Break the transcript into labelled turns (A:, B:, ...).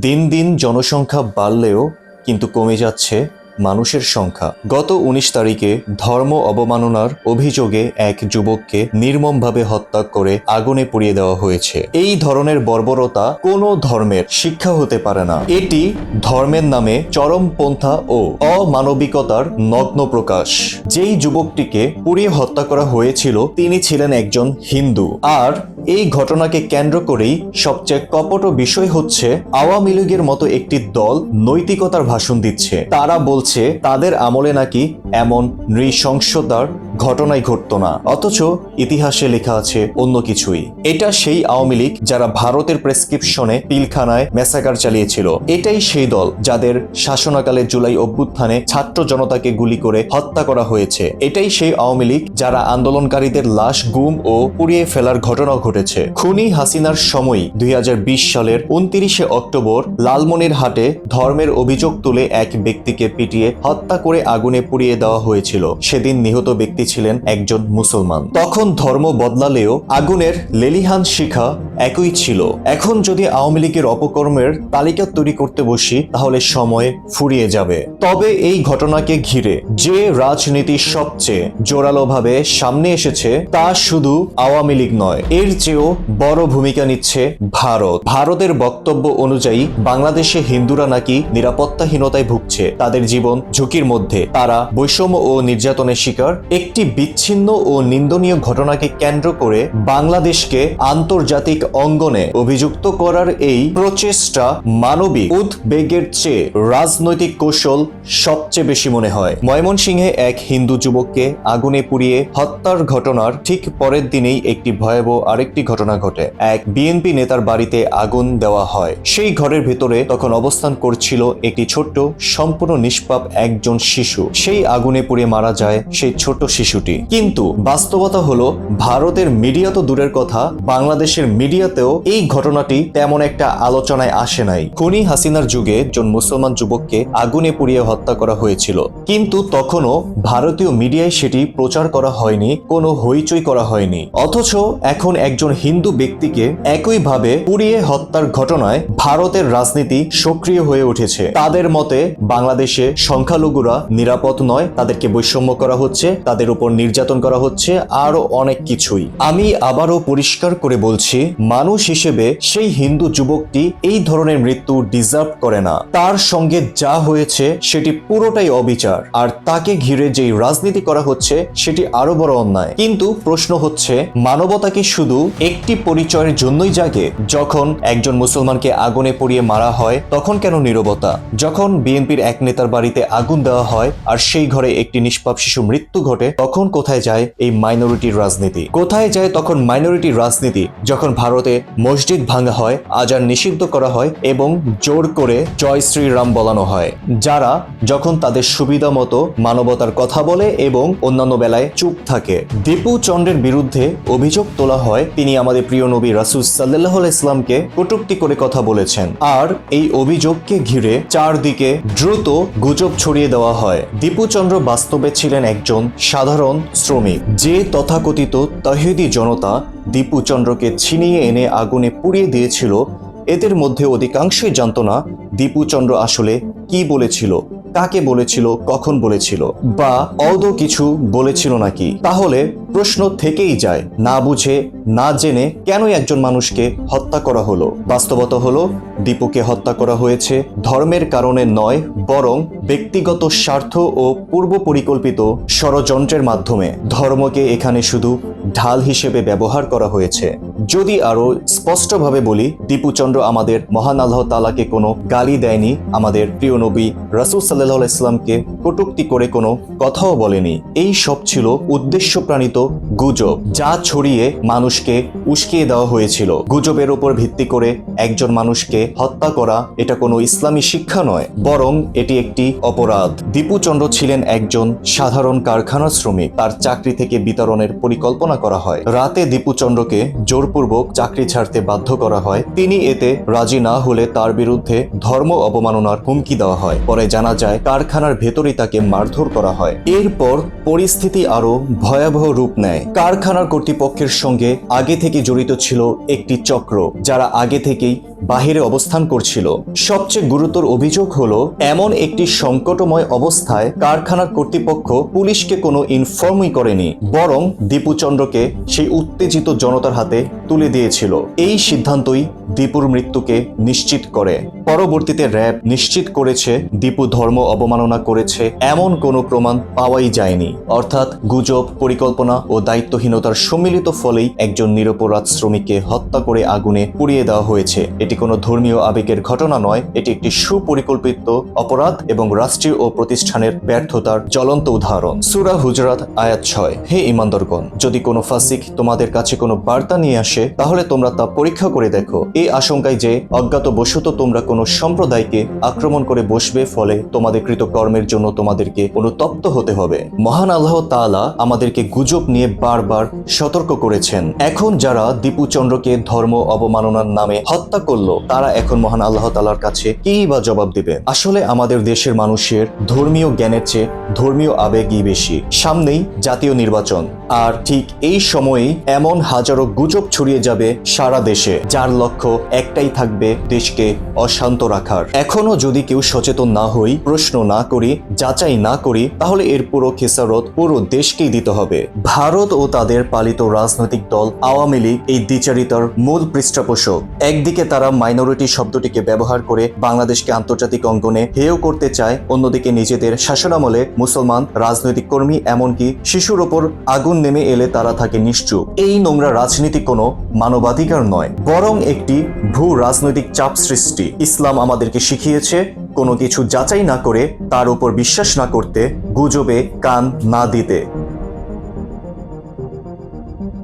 A: দিন দিন জনসংখ্যা বাড়লেও কিন্তু কমে যাচ্ছে মানুষের সংখ্যা। গত উনিশ তারিখে ধর্ম অবমাননার অভিযোগে এক যুবককে নির্মমভাবে হত্যা করে আগুনে পুড়িয়ে দেওয়া হয়েছে। এই ধরনের বর্বরতা কোনো ধর্মের শিক্ষা হতে পারে না। এটি ধর্মের নামে চরমপন্থা ও অমানবিকতার নগ্ন প্রকাশ। যেই যুবকটিকে পুড়িয়ে হত্যা করা হয়েছিল, তিনি ছিলেন একজন হিন্দু। আর এই ঘটনাকে কেন্দ্র করেই সবচেয়ে কপট বিষয় হচ্ছে, আওয়ামী লীগের মতো একটি দল নৈতিকতার ভাষণ দিচ্ছে। তারা বলছে, তাদের আমলে নাকি এমন নৃশংসতার ঘটনাই ঘটতো না। অথচ ইতিহাসে লেখা আছে অন্য কিছুই। এটা সেই আওয়ামী লীগ যারা ভারতের প্রেসক্রিপশনে পিলখানায় মেসাকার চালিয়েছিল। এটাই সেই দল যাদের শাসনাকালে জুলাই অভ্যুত্থানে ছাত্র জনতাকে গুলি করে হত্যা করা হয়েছে। এটাই সেই আওয়ামী লীগ যারা আন্দোলনকারীদের লাশ, গুম ও পুড়িয়ে ফেলার ঘটনা ঘটেছে। খুনি হাসিনার সময় দুই হাজার বিশ সালের উনত্রিশে অক্টোবর লালমনির হাটে ধর্মের অভিযোগ তুলে এক ব্যক্তিকে পিটিয়ে হত্যা করে আগুনে পুড়িয়ে দেওয়া হয়েছিল। সেদিন নিহত ব্যক্তি ছিলেন একজন মুসলমান। তখন ধর্ম বদলালেও আগুনের লেলিহান শিখা একই ছিল। এখন যদি আওয়ামী লীগের অপকর্মের তালিকা তৈরি করতে বসি, তাহলে সময় ফুরিয়ে যাবে। তবে এই ঘটনাকে ঘিরে যে রাজনীতি সবচেয়ে জোরালোভাবে সামনে এসেছে, তা শুধু আওয়ামী লীগ নয়, এর চেয়েও বড় ভূমিকা নিচ্ছে ভারত। ভারতের বক্তব্য অনুযায়ী, বাংলাদেশে হিন্দুরা নাকি নিরাপত্তাহীনতায় ভুগছে। তাদের জীবন ঝুঁকির মধ্যে। তারা বৈষম্য ও নির্যাতনের শিকার। একটি বিচ্ছিন্ন ও নিন্দনীয় ঘটনাকে কেন্দ্র করে বাংলাদেশকে আন্তর্জাতিক অঙ্গনে অভিযুক্ত করার এই প্রচেষ্টা মানবিক উদ্বেগের চেয়ে রাজনৈতিক কৌশল সবচেয়ে বেশি মনে হয়। ময়মনসিংহে এক হিন্দু যুবককে আগুনে পুড়িয়ে হত্যার ঘটনার ঠিক পরের দিনেই একটি ভয়াবহ আরেকটি ঘটনা ঘটে। এক বিএনপি নেতার বাড়িতে আগুন দেওয়া হয়। সেই ঘরের ভেতরে তখন অবস্থান করছিল একটি ছোট্ট, সম্পূর্ণ নিষ্পাপ একজন শিশু। সেই আগুনে পুড়ে মারা যায় সেই ছোট্ট শিশুটি। কিন্তু বাস্তবতা হলো, ভারতের মিডিয়া তো দূরের কথা, বাংলাদেশের মিডিয়াতেও এই ঘটনাটি তেমন একটা আলোচনায় আসে নাই। খুনি হাসিনার যুগে একজন মুসলমান যুবককে আগুনে পুড়িয়ে হত্যা করা হয়েছিল। কিন্তু তখনও ভারতীয় মিডিয়ায় সেটি প্রচার করা হয়নি, কোনো হইচই করা হয়নি। অথচ এখন একজন হিন্দু ব্যক্তিকে একইভাবে পুড়িয়ে হত্যার ঘটনায় ভারতের রাজনীতি সক্রিয় হয়ে উঠেছে। তাদের মতে, বাংলাদেশে সংখ্যালঘুরা নিরাপদ নয়, তাদেরকে বৈষম্য করা হচ্ছে, তাদের উপর নির্যাতন করা হচ্ছে আরও অনেক কিছুই। আমি আবারও পরিষ্কার করে বলছি মানুষ হিসেবে সেই হিন্দু যুবকটি এই ধরনের মৃত্যু ডিজার্ভ করে না। তার সঙ্গে যা হয়েছে সেটি পুরোটাই অবিচার। আর তাকে ঘিরে যেই রাজনীতি করা হচ্ছে, সেটি আরও বড় অন্যায়। কিন্তু প্রশ্ন হচ্ছে, মানবতা কি শুধু একটি পরিচয়ের জন্যই জাগে? যখন একজন মুসলমানকে আগুনে পড়িয়ে মারা হয়, তখন কেন নীরবতা? যখন বিএনপির এক নেতার বাড়িতে আগুন দেওয়া হয়, আর সেই ঘরে একটি নিষ্পাপ শিশু মৃত্যু ঘটে, তখন কোথায় যায় এই মাইনরিটির রাজনীতি? কোথায় যায় তখন মাইনরিটির রাজনীতি? যখন ভারতে মসজিদ ভাঙা হয়, আজান নিষিদ্ধ করা হয় এবং জোর করে জয় শ্রীরাম বলানো হয়। যারা যখন তাদের সুবিধা মতো মানবতার কথা বলে এবং অন্যান্য বেলায় চুপ থাকে। দীপু চন্দ্রের বিরুদ্ধে অভিযোগ তোলা হয়, তিনি আমাদের প্রিয় নবী রাসুল সাল্লাহ ইসলামকে কটূক্তি করে কথা বলেছেন। আর এই অভিযোগকে ঘিরে চারদিকে দ্রুত গুজব ছড়িয়ে দেওয়া হয়। দীপুচন্দ্র বাস্তবে ছিলেন একজন সাধারণ শ্রমিক। যে তথাকথিত তহিদি জনতা দীপুচন্দ্রকে ছিনিয়ে এনে আগুনে পুড়িয়ে দিয়েছিল। এদের মধ্যে অধিকাংশই জানত না দীপুচন্দ্র আসলে কি বলেছিল, কাকে বলেছিল, কখন বলেছিল, বা অদ কিছু বলেছিল নাকি। তাহলে প্রশ্ন থেকেই যায়, না বুঝে, না জেনে কেনই একজন মানুষকে হত্যা করা হলো? বাস্তবতা হলো, দীপুকে হত্যা করা হয়েছে ধর্মের কারণে নয়, বরং ব্যক্তিগত স্বার্থ ও পূর্ব পরিকল্পিত ষড়যন্ত্রের মাধ্যমে। ধর্মকে এখানে শুধু ঢাল হিসেবে ব্যবহার করা হয়েছে। যদি আরও স্পষ্টভাবে বলি, দীপুচন্দ্র আমাদের মহান আল্লাহ তালাকে কোনো গালি দেয়নি, আমাদের প্রিয় নবী রাসুল সাল্লাহ ইসলামকে কটুক্তি করে কোনো কথাও বলেনি। এই সব ছিল উদ্দেশ্যপ্রাণিত গুজব যা ছড়িয়ে মানুষকে উস্কিয়ে দেওয়া হয়েছিল। গুজবের উপর ভিত্তি করে একজন মানুষকে হত্যা করা এটা কোনো ইসলামী শিক্ষা নয়, বরং এটি একটি অপরাধ। দীপুচন্দ্র ছিলেন একজন সাধারণ কারখানা শ্রমিক। তার চাকরি থেকে বিতরণের পরিকল্পনা করা হয়। রাতে দীপুচন্দ্রকে জোরপূর্বক চাকরি ছাড়তে বাধ্য করা হয়। তিনি এতে রাজি না হলে তার বিরুদ্ধে ধর্ম অবমাননার হুমকি দেওয়া হয়। পরে জানা যায়, কারখানার ভেতরেই তাকে মারধর করা হয়। এরপর পরিস্থিতি আরও ভয়াবহ রূপ নেয়। কারখানার কর্তৃপক্ষের সঙ্গে আগে থেকে জড়িত ছিল একটি চক্র যারা আগে থেকেই বাহিরে অবস্থান করছিল। সবচেয়ে গুরুতর অভিযোগ হলো, এমন একটি সংকটময় অবস্থায় কারখানার কর্তৃপক্ষ পুলিশকে কোনো ইনফর্মই করেনি, বরং দীপু চন্দ্রকে সেই উত্তেজিত জনতার হাতে তুলে দিয়েছিল। এই সিদ্ধান্তই দীপুর মৃত্যুকে নিশ্চিত করে। পরবর্তীতে র্যাব নিশ্চিত করেছে, দীপু ধর্ম অবমাননা করেছে, এমন কোনো প্রমাণ পাওয়াই যায়নি। অর্থাৎ গুজব, পরিকল্পনা ও দায়িত্বহীনতার সম্মিলিত ফলেই একজন নিরপরাধ শ্রমিককে হত্যা করে আগুনে পুড়িয়ে দেওয়া হয়েছে। এটি কোনো ধর্মীয় আবেগের ঘটনা নয়, এটি একটি সুপরিকল্পিত অপরাধ এবং রাষ্ট্রীয় ও প্রতিষ্ঠানের ব্যর্থতার জ্বলন্ত উদাহরণ। সুরা হুজরাত, আয়াত ছয়। হে ইমানদরগণ যদি কোনো ফাসিক তোমাদের কাছে কোনো বার্তা নিয়ে আসে, তাহলে তোমরা তা পরীক্ষা করে দেখো। এই আশঙ্কায় যে অজ্ঞাত বশত তোমরা কোনো সম্প্রদায়কে আক্রমণ করে বসবে, ফলে তোমাদের কৃত কর্মের জন্য তোমাদেরকে অনুতপ্ত হতে হবে। মহান আল্লাহ তাআলা আমাদেরকে গুজব নিয়ে বারবার সতর্ক করেছেন। এখন যারা দীপু চন্দ্রকে ধর্ম অবমাননার নামে হত্যা করল তারা এখন মহান আল্লাহ তালার কাছে কি বা জবাব দিবে আসলে আমাদের দেশের মানুষের ধর্মীয় জ্ঞানের চেয়ে ধর্মীয় আবেগই বেশি। সামনেই জাতীয় নির্বাচন। আর ঠিক এই সময়েই এমন হাজারো গুজব ছড়িয়ে যাবে সারা দেশে, যার লক্ষ্য একটাই থাকবে দেশকে অশান্ত রাখার। এখনও যদি কেউ সচেতন না হই, প্রশ্ন না করি, যাচাই না করি, তাহলে এর পুরো খেসারত পুরো দেশকেই দিতে হবে। ভারত ও তাদের পালিত রাজনৈতিক দল আওয়ামী লীগ এই দ্বিচারিতার মূল পৃষ্ঠপোষক। একদিকে তারা মাইনরিটি শব্দটিকে ব্যবহার করে বাংলাদেশকে আন্তর্জাতিক অঙ্গনে হেয় করতে চায়, অন্যদিকে নিজেদের শাসনামলে মুসলমান রাজনৈতিক কর্মী এমনকি শিশুর ওপর আগুন নেমে এলে তারা থাকে নিশ্চুপ। এই নোংরা রাজনীতি কোনো মানবাধিকার নয়, বরং একটি ভূ রাজনৈতিক চাপ সৃষ্টি। ইসলাম আমাদেরকে শিখিয়েছে, কোনো কিছু যাচাই না করে তার উপর বিশ্বাস না করতে, গুজবে কান না দিতে।